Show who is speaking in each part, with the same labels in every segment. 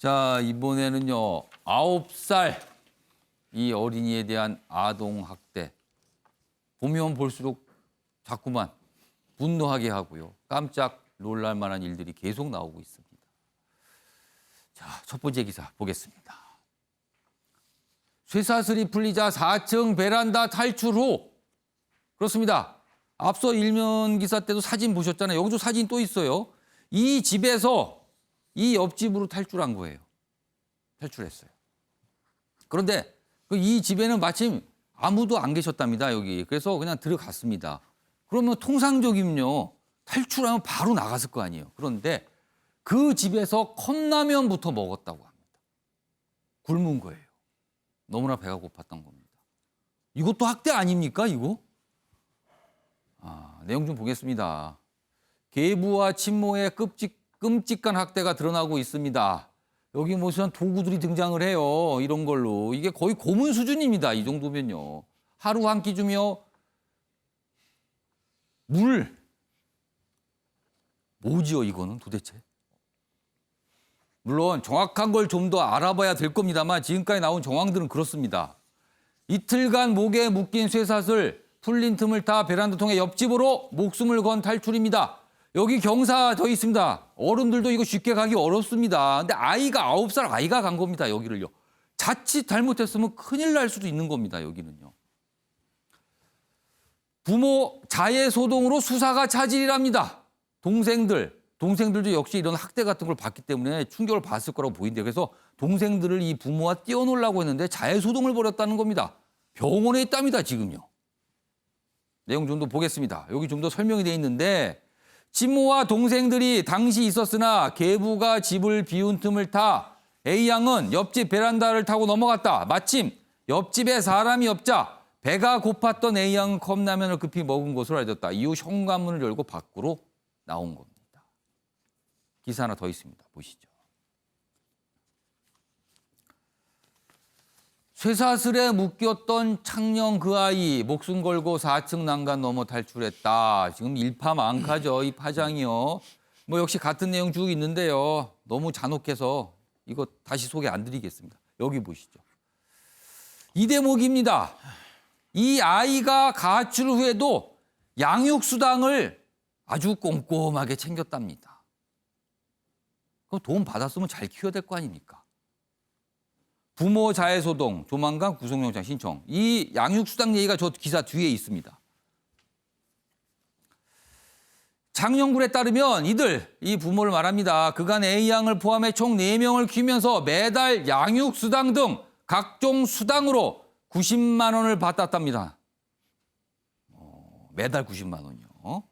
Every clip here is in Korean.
Speaker 1: 자, 이번에는요. 아홉 살 이 어린이에 대한 아동 학대. 보면 볼수록 자꾸만 분노하게 하고요. 깜짝 놀랄 만한 일들이 계속 나오고 있습니다. 자, 첫 번째 기사 보겠습니다. 쇠사슬이 풀리자 4층 베란다 탈출 후 그렇습니다. 앞서 일면 기사 때도 사진 보셨잖아요. 여기도 사진 또 있어요. 이 집에서 이 옆집으로 탈출한 거예요. 탈출했어요. 그런데 그이 집에는 마침 아무도 안 계셨답니다. 여기. 그래서 그냥 들어갔습니다. 그러면 통상적이면요. 탈출하면 바로 나갔을 거 아니에요. 그런데 그 집에서 컵라면부터 먹었다고 합니다. 굶은 거예요. 너무나 배가 고팠던 겁니다. 이것도 학대 아닙니까, 이거? 아, 내용 좀 보겠습니다. 계부와 친모의 끔찍, 끔찍한 학대가 드러나고 있습니다. 여기 무슨 도구들이 등장을 해요. 이런 걸로. 이게 거의 고문 수준입니다. 이 정도면요. 하루 한 끼 주며 물. 뭐지요, 이거는 도대체? 물론 정확한 걸 좀 더 알아봐야 될 겁니다만 지금까지 나온 정황들은 그렇습니다. 이틀간 목에 묶인 쇠사슬 풀린 틈을 타 베란다 통해 옆집으로 목숨을 건 탈출입니다. 여기 경사 더 있습니다. 어른들도 이거 쉽게 가기 어렵습니다. 근데 아이가 아홉 살 아이가 간 겁니다. 여기를요. 자칫 잘못했으면 큰일 날 수도 있는 겁니다. 여기는요. 부모 자해 소동으로 수사가 차질이랍니다. 동생들, 동생들도 역시 이런 학대 같은 걸 봤기 때문에 충격을 받았을 거라고 보인대요. 그래서 동생들을 이 부모와 띄워놓으려고 했는데 자해 소동을 벌였다는 겁니다. 병원에 있답니다, 지금요. 내용 좀 더 보겠습니다. 여기 좀 더 설명이 돼 있는데 친모와 동생들이 당시 있었으나 계부가 집을 비운 틈을 타 A 양은 옆집 베란다를 타고 넘어갔다. 마침 옆집에 사람이 없자 배가 고팠던 A 양은 컵라면을 급히 먹은 것으로 알려졌다. 이후 현관문을 열고 밖으로 나온 겁니다. 기사 하나 더 있습니다. 보시죠. 쇠사슬에 묶였던 창녕 그 아이 목숨 걸고 4층 난간 넘어 탈출했다. 지금 일파만파죠. 이 파장이요. 뭐 역시 같은 내용 쭉 있는데요. 너무 잔혹해서 이거 다시 소개 안 드리겠습니다. 여기 보시죠. 이 대목입니다. 이 아이가 가출 후에도 양육수당을 아주 꼼꼼하게 챙겼답니다. 그럼 돈 받았으면 잘 키워야 될 거 아닙니까? 부모 자해 소동, 조만간 구속영장 신청. 이 양육수당 얘기가 저 기사 뒤에 있습니다. 장영굴에 따르면 이들, 이 부모를 말합니다. 그간 A양을 포함해 총 4명을 키우면서 매달 양육수당 등 각종 수당으로 90만 원을 받았답니다. 어, 매달 90만 원이요.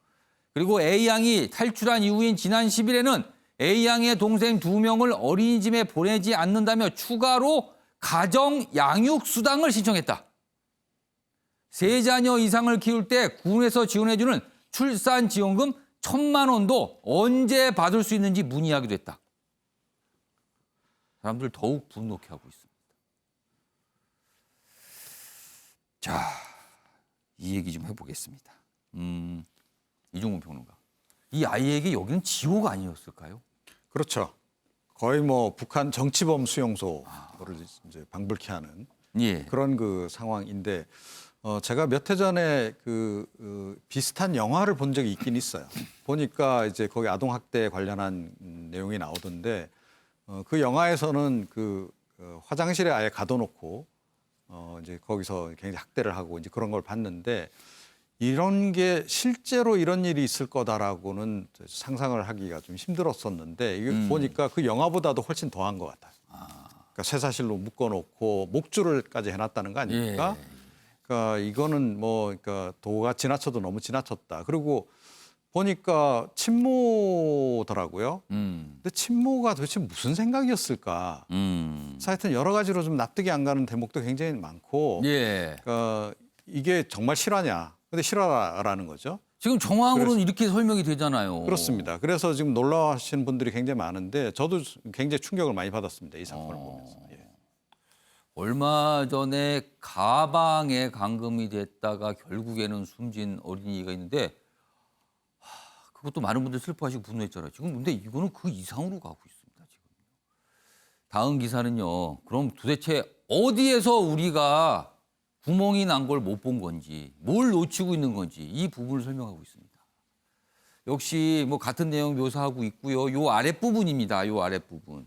Speaker 1: 그리고 A양이 탈출한 이후인 지난 10일에는 A양의 동생 두명을 어린이집에 보내지 않는다며 추가로 가정 양육 수당을 신청했다. 세 자녀 이상을 키울 때 군에서 지원해주는 출산 지원금 천만 원도 언제 받을 수 있는지 문의하기도 했다. 사람들 더욱 분노케 하고 있습니다. 자, 이 얘기 좀 해보겠습니다. 음, 이종훈 평론가. 이 아이에게 여기는 지옥 아니었을까요?
Speaker 2: 그렇죠. 거의 뭐 북한 정치범 수용소를 이제 방불케 하는
Speaker 1: 예.
Speaker 2: 그런 그 상황인데 어 제가 몇 해 전에 그 어, 비슷한 영화를 본 적이 있긴 있어요. 보니까 이제 거기 아동 학대 관련한 음, 내용이 나오던데 어, 그 영화에서는 그 어, 화장실에 아예 가둬놓고 어 이제 거기서 굉장히 학대를 하고 이제 그런 걸 봤는데 이런 게 실제로 이런 일이 있을 거다라고는 상상을 하기가 좀 힘들었었는데 이게
Speaker 1: 음.
Speaker 2: 보니까 그 영화보다도 훨씬 더한 것 같아요. 그러니까 쇠사실로 묶어놓고 목줄을까지 해놨다는 거 아닙니까?
Speaker 1: 예.
Speaker 2: 그러니까 이거는 뭐 그러니까 도가 지나쳐도 너무 지나쳤다. 그리고 보니까 친모더라고요.
Speaker 1: 음,
Speaker 2: 근데 친모가 도대체 무슨 생각이었을까?
Speaker 1: 음.
Speaker 2: 하여튼 여러 가지로 좀 납득이 안 가는 대목도 굉장히 많고
Speaker 1: 예.
Speaker 2: 그러니까 이게 정말 실화냐? 근데 실화라는 거죠.
Speaker 1: 지금 정황으로는 이렇게 설명이 되잖아요.
Speaker 2: 그렇습니다. 그래서 지금 놀라시는 분들이 굉장히 많은데 저도 굉장히 충격을 많이 받았습니다. 이 사건을
Speaker 1: 어.
Speaker 2: 보면서. 예.
Speaker 1: 얼마 전에 가방에 감금이 됐다가 결국에는 숨진 어린이가 있는데 하, 그것도 많은 분들 슬퍼하시고 분노했잖아요. 지금 근데 이거는 그 이상으로 가고 있습니다. 지금 다음 기사는요. 그럼 도대체 어디에서 우리가 구멍이 난 걸 못 본 건지, 뭘 놓치고 있는 건지 이 부분을 설명하고 있습니다. 역시 뭐 같은 내용 묘사하고 있고요. 요 아랫 부분입니다. 요 아랫 부분.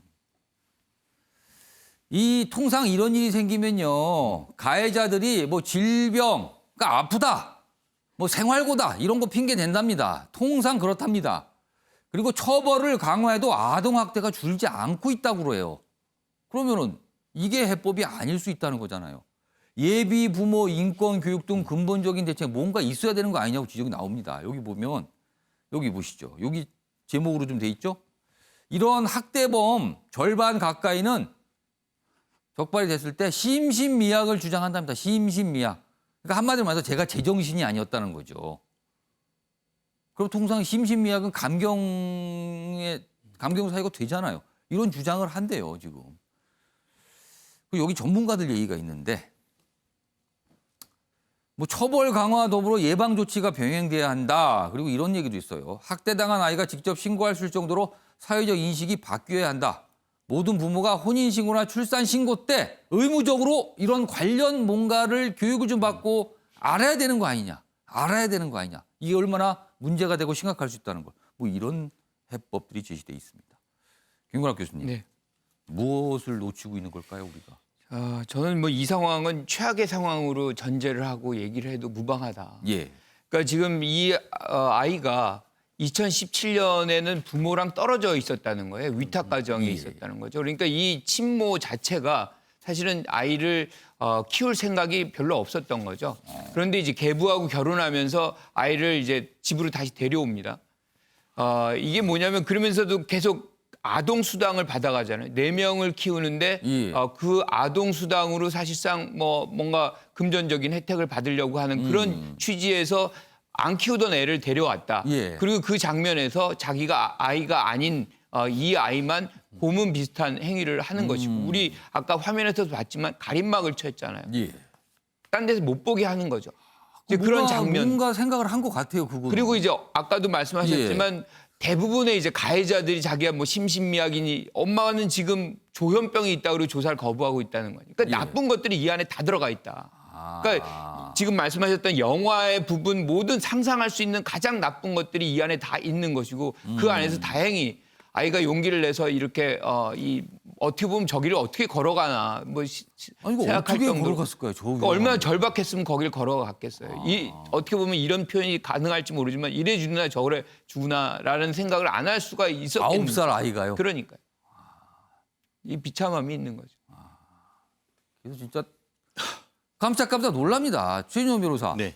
Speaker 1: 이 통상 이런 일이 생기면요. 가해자들이 뭐 질병, 그러니까 아프다, 뭐 생활고다 이런 거 핑계 댄답니다. 통상 그렇답니다. 그리고 처벌을 강화해도 아동 학대가 줄지 않고 있다고 그래요. 그러면은 이게 해법이 아닐 수 있다는 거잖아요. 예비 부모 인권 교육 등 근본적인 대책 뭔가 있어야 되는 거 아니냐고 지적이 나옵니다. 여기 보면 여기 보시죠. 여기 제목으로 좀 돼 있죠? 이런 학대범 절반 가까이는 적발이 됐을 때 심신미약을 주장한답니다. 심신미약. 그러니까 한마디로 말해서 제가 제정신이 아니었다는 거죠. 그럼 통상 심신미약은 감경에 감경 사유가 되잖아요. 이런 주장을 한대요 지금. 그리고 여기 전문가들 얘기가 있는데 뭐 처벌 강화 더불어 예방 조치가 병행돼야 한다. 그리고 이런 얘기도 있어요. 학대당한 아이가 직접 신고할 수 있을 정도로 사회적 인식이 바뀌어야 한다. 모든 부모가 혼인신고나 출산신고 때 의무적으로 이런 관련 뭔가를 교육을 좀 받고 알아야 되는 거 아니냐. 알아야 되는 거 아니냐. 이게 얼마나 문제가 되고 심각할 수 있다는 걸. 뭐 이런 해법들이 제시돼 있습니다. 김건학 교수님.
Speaker 3: 네.
Speaker 1: 무엇을 놓치고 있는 걸까요, 우리가?
Speaker 3: 어, 저는 뭐 이 상황은 최악의 상황으로 전제를 하고 얘기를 해도 무방하다.
Speaker 1: 예.
Speaker 3: 그러니까 지금 이 어, 아이가 2017년에는 부모랑 떨어져 있었다는 거예요. 위탁 가정에
Speaker 1: 예.
Speaker 3: 있었다는 거죠. 그러니까 이 친모 자체가 사실은 아이를 어, 키울 생각이 별로 없었던 거죠. 그런데 이제 계부하고 결혼하면서 아이를 이제 집으로 다시 데려옵니다. 어, 이게 뭐냐면 그러면서도 계속 아동 수당을 받아가잖아요. 네 명을 키우는데
Speaker 1: 예.
Speaker 3: 어, 그 아동 수당으로 사실상 뭐 뭔가 금전적인 혜택을 받으려고 하는 그런 취지에서 안 키우던 애를 데려왔다.
Speaker 1: 예.
Speaker 3: 그리고 그 장면에서 자기가 아- 아이가 아닌 어, 이 아이만 고문 비슷한 행위를 하는 것이고 우리 아까 화면에서도 봤지만 가림막을 쳤잖아요.
Speaker 1: 예.
Speaker 3: 딴 데서 못 보게 하는 거죠. 이제 그런
Speaker 1: 뭔가-
Speaker 3: 장면.
Speaker 1: 뭔가 생각을 한 것 같아요, 그거.
Speaker 3: 그리고 이제 아까도
Speaker 1: 예.
Speaker 3: 말씀하셨지만 대부분의 이제 가해자들이 자기가 뭐 심신미약이니 엄마는 지금 조현병이 있다 그리고 조사를 거부하고 있다는 거니까 그러니까
Speaker 1: 예.
Speaker 3: 나쁜 것들이 이 안에 다 들어가 있다.
Speaker 1: 아.
Speaker 3: 그러니까 지금 말씀하셨던 영화의 부분 모든 상상할 수 있는 가장 나쁜 것들이 이 안에 다 있는 것이고 그
Speaker 1: 음.
Speaker 3: 안에서 다행히 아이가 용기를 내서 이렇게 어, 이 어떻게 보면 저기를 어떻게 걸어가나 뭐 시- 시-
Speaker 1: 아니 이거
Speaker 3: 생각할
Speaker 1: 어떻게
Speaker 3: 정도로
Speaker 1: 걸어갔을까요? 저
Speaker 3: 그러니까 얼마나 절박했으면 거길 걸어갔겠어요. 이 어떻게 보면 이런 표현이 가능할지 모르지만 이래 주나 저래 주나라는 생각을 안 할 수가 있었겠는
Speaker 1: 아홉 살 아이가요.
Speaker 3: 그러니까요. 이 비참함이 있는 거죠.
Speaker 1: 그래서 진짜 깜짝깜짝 놀랍니다. 최진호 변호사.
Speaker 4: 네.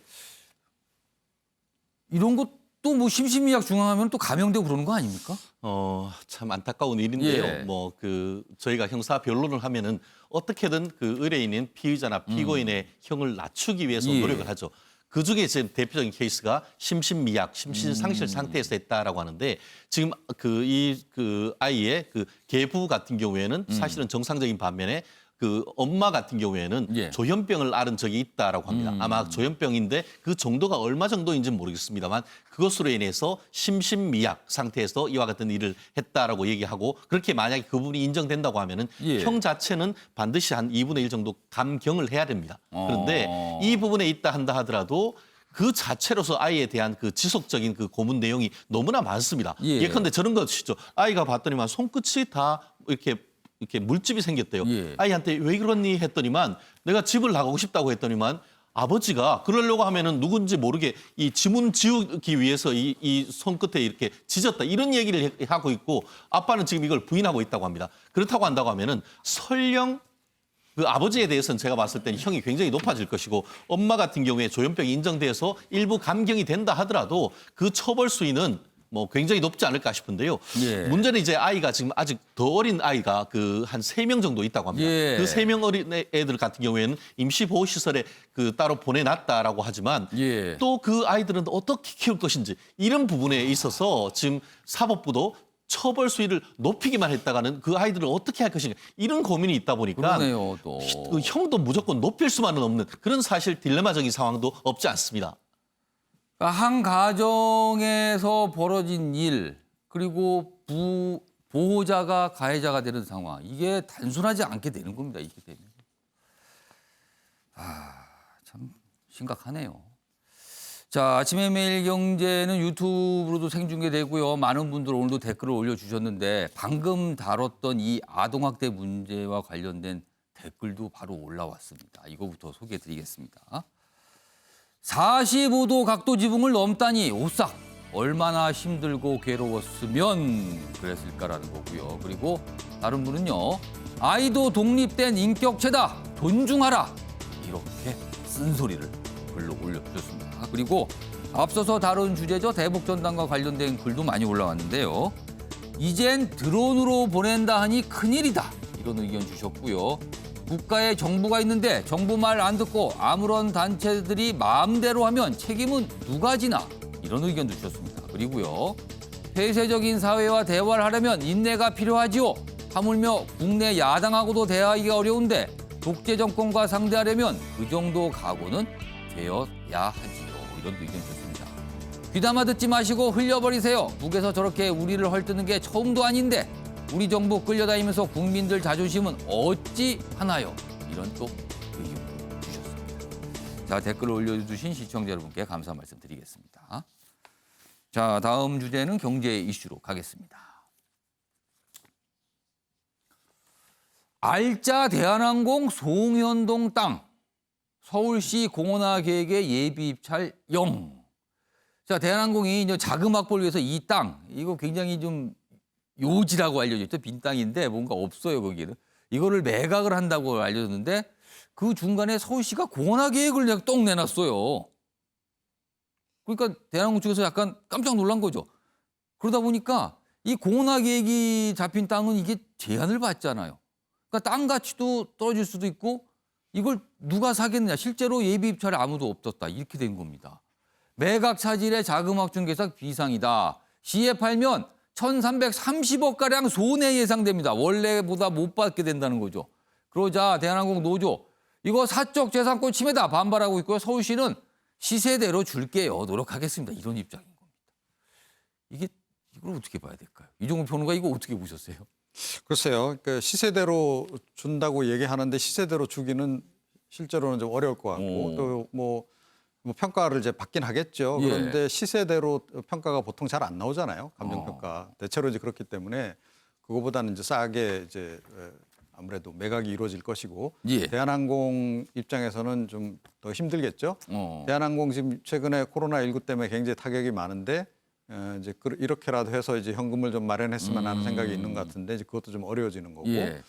Speaker 1: 이런 것 도뭐 심신미약 중앙하면 또 감형되고 그러는 거 아닙니까?
Speaker 4: 어, 참 안타까운 일인데요.
Speaker 1: 예.
Speaker 4: 뭐 그 저희가 형사 변론을 하면은 어떻게든 그 의뢰인인 피의자나 피고인의 형을 낮추기 위해서
Speaker 1: 예.
Speaker 4: 노력을 하죠. 그 중에 지금 대표적인 케이스가 심신미약, 심신상실 상태에서 했다라고 하는데 지금 그 이 그 아이의 그 계부 같은 경우에는 사실은 정상적인 반면에 그 엄마 같은 경우에는
Speaker 1: 예.
Speaker 4: 조현병을 앓은 적이 있다라고 합니다. 아마 조현병인데 그 정도가 얼마 정도인지는 모르겠습니다만 그것으로 인해서 심신미약 상태에서 이와 같은 일을 했다라고 얘기하고 그렇게 만약에 그 부분이 인정된다고 하면은
Speaker 1: 예.
Speaker 4: 형 자체는 반드시 한 2분의 1 정도 감경을 해야 됩니다. 그런데
Speaker 1: 어.
Speaker 4: 이 부분에 있다 한다 하더라도 그 자체로서 아이에 대한 그 지속적인 그 고문 내용이 너무나 많습니다.
Speaker 1: 예.
Speaker 4: 예컨대 저런 것이죠. 아이가 봤더니만 손끝이 다 이렇게 이렇게 물집이 생겼대요.
Speaker 1: 예.
Speaker 4: 아이한테 왜 그러니 했더니만 내가 집을 나가고 싶다고 했더니만 아버지가 그러려고 하면은 누군지 모르게 이 지문 지우기 위해서 이, 이 손끝에 이렇게 찢었다 이런 얘기를 해- 하고 있고 아빠는 지금 이걸 부인하고 있다고 합니다. 그렇다고 한다고 하면은 설령 그 아버지에 대해서는 제가 봤을 때는 형이 굉장히 높아질 것이고 엄마 같은 경우에 조현병이 인정돼서 일부 감경이 된다 하더라도 그 처벌 수위는 뭐 굉장히 높지 않을까 싶은데요.
Speaker 1: 예.
Speaker 4: 문제는 이제 아이가 지금 아직 더 어린 아이가 그 한 세 명 정도 있다고 합니다.
Speaker 1: 예.
Speaker 4: 그 세 명 어린 애- 애들 같은 경우에는 임시 보호 시설에 그 따로 보내놨다라고 하지만
Speaker 1: 예.
Speaker 4: 또 그 아이들은 어떻게 키울 것인지 이런 부분에 있어서 지금 사법부도 처벌 수위를 높이기만 했다가는 그 아이들을 어떻게 할 것인가 이런 고민이 있다 보니까
Speaker 1: 그러네요, 또.
Speaker 4: 그 형도 무조건 높일 수만은 없는 그런 사실 딜레마적인 상황도 없지 않습니다.
Speaker 1: 그러니까 한 가정에서 벌어진 일 그리고 부 보호자가 가해자가 되는 상황. 이게 단순하지 않게 되는 겁니다. 이렇게 되면. 아, 참 심각하네요. 자, 아침에 매일 경제는 유튜브로도 생중계되고요. 많은 분들 오늘도 댓글을 올려주셨는데 방금 다뤘던 이 아동학대 문제와 관련된 댓글도 바로 올라왔습니다. 이거부터 소개해드리겠습니다. 45도 각도 지붕을 넘다니 오싹 얼마나 힘들고 괴로웠으면 그랬을까라는 거고요. 그리고 다른 분은요. 아이도 독립된 인격체다. 존중하라. 이렇게 쓴소리를 글로 올려주셨습니다. 그리고 앞서서 다룬 주제죠. 대북전단과 관련된 글도 많이 올라왔는데요. 이젠 드론으로 보낸다 하니 큰일이다. 이런 의견 주셨고요. 국가에 정부가 있는데 정부 말 안 듣고 아무런 단체들이 마음대로 하면 책임은 누가 지나? 이런 의견도 주셨습니다. 그리고요. 폐쇄적인 사회와 대화를 하려면 인내가 필요하지요. 하물며 국내 야당하고도 대화하기가 어려운데 독재 정권과 상대하려면 그 정도 각오는 되어야 하지요. 이런 의견 주셨습니다. 귀담아 듣지 마시고 흘려버리세요. 북에서 저렇게 우리를 헐뜯는 게 처음도 아닌데 우리 정부 끌려다니면서 국민들 자존심은 어찌 하나요? 이런 또 의견도 주셨습니다. 자 댓글을 올려주신 시청자 여러분께 감사 말씀드리겠습니다. 자 다음 주제는 경제 이슈로 가겠습니다. 알짜 대한항공 송현동 땅 서울시 공원화 계획의 예비 입찰 0. 자, 대한항공이 이제 자금 확보를 위해서 이 땅, 이거 굉장히 좀 요지라고 알려져 있죠. 빈 땅인데 뭔가 없어요, 거기는. 이거를 매각을 한다고 알려졌는데 그 중간에 서울시가 공원화 계획을 그냥 똥 내놨어요. 그러니까 대한항공 측에서 약간 깜짝 놀란 거죠. 그러다 보니까 이 공원화 계획이 잡힌 땅은 이게 제한을 받잖아요. 그러니까 땅 가치도 떨어질 수도 있고 이걸 누가 사겠느냐. 실제로 예비 입찰에 아무도 없었다. 이렇게 된 겁니다. 매각 차질의 자금 확충 계획 비상이다. 시에 팔면 1,330억 가량 손해 예상됩니다. 원래보다 못 받게 된다는 거죠. 그러자 대한항공 노조 이거 사적 재산권 침해다 반발하고 있고요. 서울시는 시세대로 줄게요. 노력하겠습니다. 이런 입장인 겁니다. 이게 이걸 어떻게 봐야 될까요? 이종훈 평론가 이거 어떻게 보셨어요?
Speaker 2: 글쎄요. 그 시세대로 준다고 얘기하는데 시세대로 주기는 실제로는 좀 어려울 것 같고
Speaker 1: 오.
Speaker 2: 또뭐 평가를 이제 받긴 하겠죠.
Speaker 1: 예.
Speaker 2: 그런데 시세대로 평가가 보통 잘 안 나오잖아요. 감정
Speaker 1: 어.
Speaker 2: 평가. 대체로 이제 그렇기 때문에 그거보다는 이제 싸게 이제 에, 아무래도 매각이 이루어질 것이고
Speaker 1: 예.
Speaker 2: 대한항공 입장에서는 좀 더 힘들겠죠.
Speaker 1: 어.
Speaker 2: 대한항공 지금 최근에 코로나 19 때문에 굉장히 타격이 많은데 어, 이제 그- 이렇게라도 해서 이제 현금을 좀 마련했으면 하는
Speaker 1: 음.
Speaker 2: 생각이 있는 것 같은데 이제 그것도 좀 어려워지는 거고
Speaker 1: 예.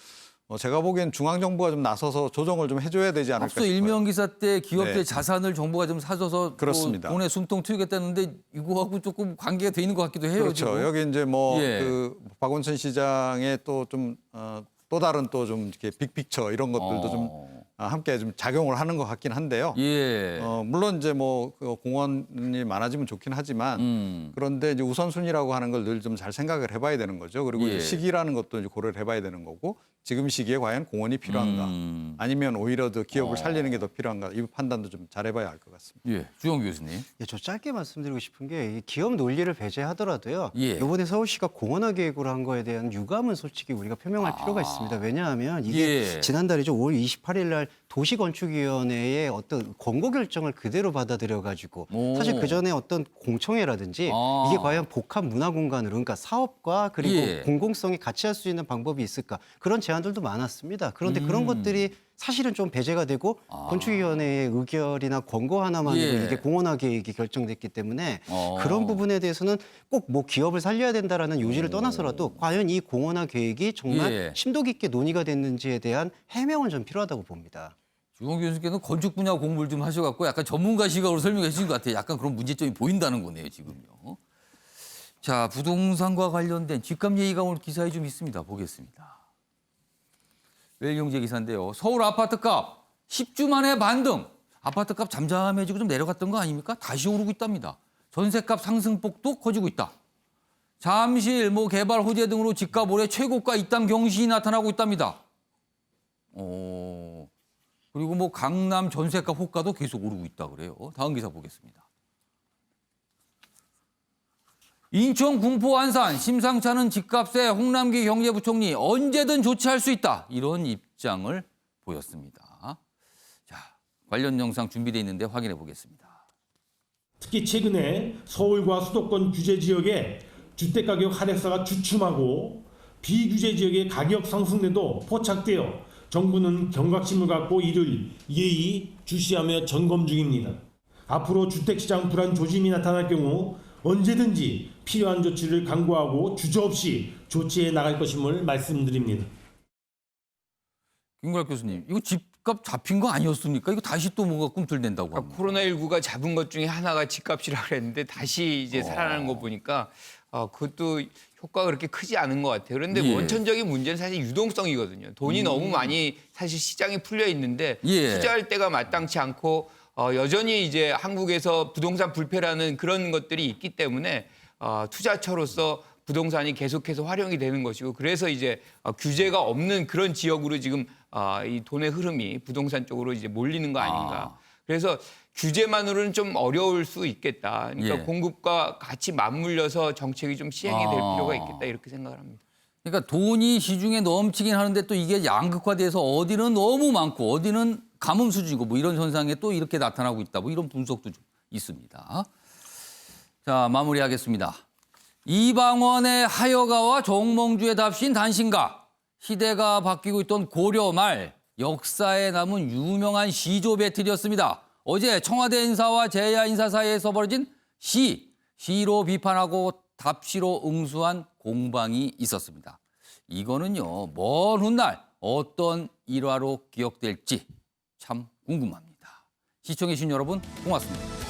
Speaker 2: 어, 제가 보기엔 중앙 정부가 좀 나서서 조정을 좀 해줘야 되지 않을까
Speaker 1: 앞서
Speaker 2: 싶어요.
Speaker 1: 일명 기사 때 기업들
Speaker 2: 네.
Speaker 1: 자산을 정부가 좀 사줘서 또
Speaker 2: 그렇습니다.
Speaker 1: 돈에 숨통 튀겠다는데 이거하고 조금 관계가 돼 있는 것 같기도 해요.
Speaker 2: 그렇죠.
Speaker 1: 지금.
Speaker 2: 여기 이제 뭐
Speaker 1: 예.
Speaker 2: 그 박원순 시장의 또좀 어, 또 다른 또 좀 이렇게 빅픽처 이런 것들도 좀
Speaker 1: 어.
Speaker 2: 아, 함께 좀 작용을 하는 것 같긴 한데요.
Speaker 1: 예.
Speaker 2: 어, 물론 이제 뭐그 공원이 많아지면 좋긴 하지만
Speaker 1: 음.
Speaker 2: 그런데 이제 우선순위라고 하는 걸 늘 좀 잘 생각을 해봐야 되는 거죠. 그리고
Speaker 1: 예.
Speaker 2: 시기라는 것도 이제 고려를 해봐야 되는 거고 지금 시기에 과연 공원이 필요한가
Speaker 1: 음.
Speaker 2: 아니면 오히려 더 기업을
Speaker 1: 어.
Speaker 2: 살리는 게 더 필요한가 이 판단도 좀 잘해봐야 할 것 같습니다.
Speaker 1: 예. 주영 교수님.
Speaker 5: 예, 저 짧게 말씀드리고 싶은 게이 기업 논리를 배제하더라도요.
Speaker 1: 예.
Speaker 5: 이번에 서울시가 공원화 계획으로 한 거에 대한 유감은 솔직히 우리가 표명할
Speaker 1: 아.
Speaker 5: 필요가 있습니다. 왜냐하면 이게
Speaker 1: 예.
Speaker 5: 지난달이죠. 5월 28일 날 도시건축위원회의 어떤 권고 결정을 그대로 받아들여 가지고
Speaker 1: 오.
Speaker 5: 사실 그 전에 어떤 공청회라든지
Speaker 1: 아.
Speaker 5: 이게 과연 복합 문화 공간으로 그러니까 사업과 그리고
Speaker 1: 예.
Speaker 5: 공공성이 같이 할 수 있는 방법이 있을까 그런 제안 들도 많았습니다. 그런데 그런
Speaker 1: 음.
Speaker 5: 것들이 사실은 좀 배제가 되고
Speaker 1: 아.
Speaker 5: 건축위원회의 의결이나 권고 하나만으로
Speaker 1: 예.
Speaker 5: 이게 공원화 계획이 결정됐기 때문에
Speaker 1: 어.
Speaker 5: 그런 부분에 대해서는 꼭 뭐 기업을 살려야 된다라는 요지를 떠나서라도 과연 이 공원화 계획이 정말
Speaker 1: 예.
Speaker 5: 심도 깊게 논의가 됐는지에 대한 해명은 좀 필요하다고 봅니다.
Speaker 1: 주영 교수께서는 건축 분야 공부를 좀 하셔갖고 약간 전문가 시각으로 설명해 주신 것 같아요. 약간 그런 문제점이 보인다는 거네요, 지금요. 자, 부동산과 관련된 집값 얘기가 오늘 기사에 좀 있습니다. 보겠습니다. 웰경제 기사인데요. 서울 아파트값 10주 만에 반등. 아파트값 잠잠해지고 좀 내려갔던 거 아닙니까? 다시 오르고 있답니다. 전세값 상승폭도 커지고 있다. 잠실, 뭐 개발 호재 등으로 집값 올해 최고가 입당 경신이 나타나고 있답니다. 어, 그리고 뭐 강남 전세값 호가도 계속 오르고 있다 그래요. 다음 기사 보겠습니다. 인천 궁포 안산 심상치 않은 집값에 홍남기 경제부총리 언제든 조치할 수 있다 이런 입장을 보였습니다. 자 관련 영상 준비되어 있는데 확인해 보겠습니다.
Speaker 6: 특히 최근에 서울과 수도권 규제 지역에 주택 가격 하락세가 주춤하고 비규제 지역의 가격 상승세도 포착되어 정부는 경각심을 갖고 이를 예의 주시하며 점검 중입니다. 앞으로 주택시장 불안 조짐이 나타날 경우 언제든지 필요한 조치를 강구하고 주저없이 조치해 나갈 것임을 말씀드립니다.
Speaker 1: 김구락 교수님 이거 집값 잡힌 거 아니었습니까? 이거 다시 또 뭔가 꿈틀댄다고
Speaker 3: 그러니까
Speaker 1: 합니다.
Speaker 3: 코로나19가 잡은 것 중에 하나가 집값이라 그랬는데 다시 이제 살아나는 거 보니까 어, 그것도 효과가 그렇게 크지 않은 것 같아요. 그런데
Speaker 1: 예. 음.
Speaker 3: 원천적인 문제는 사실 유동성이거든요. 돈이 너무 많이 사실 시장에 풀려 있는데
Speaker 1: 예.
Speaker 3: 투자할 때가 마땅치 않고 어, 여전히 이제 한국에서 부동산 불패라는 그런 것들이 있기 때문에 어, 투자처로서 부동산이 계속해서 활용이 되는 것이고 그래서 이제 어, 규제가 없는 그런 지역으로 지금 어, 이 돈의 흐름이 부동산 쪽으로 이제 몰리는 거 아닌가. 그래서 규제만으로는 좀 어려울 수 있겠다. 그러니까
Speaker 1: 예.
Speaker 3: 공급과 같이 맞물려서 정책이 좀 시행이 될
Speaker 1: 아.
Speaker 3: 필요가 있겠다 이렇게 생각을 합니다.
Speaker 1: 그러니까 돈이 시중에 넘치긴 하는데 또 이게 양극화돼서 어디는 너무 많고 어디는 가뭄 수준이고 뭐 이런 현상에 또 이렇게 나타나고 있다. 뭐 이런 분석도 좀 있습니다. 자 마무리하겠습니다. 이방원의 하여가와 정몽주의 답신 단신가 시대가 바뀌고 있던 고려 말 역사에 남은 유명한 시조 배틀이었습니다. 어제 청와대 인사와 제야 인사 사이에서 벌어진 시, 시로 비판하고 답시로 응수한 공방이 있었습니다. 이거는요, 먼 훗날 어떤 일화로 기억될지 참 궁금합니다. 시청해주신 여러분 고맙습니다.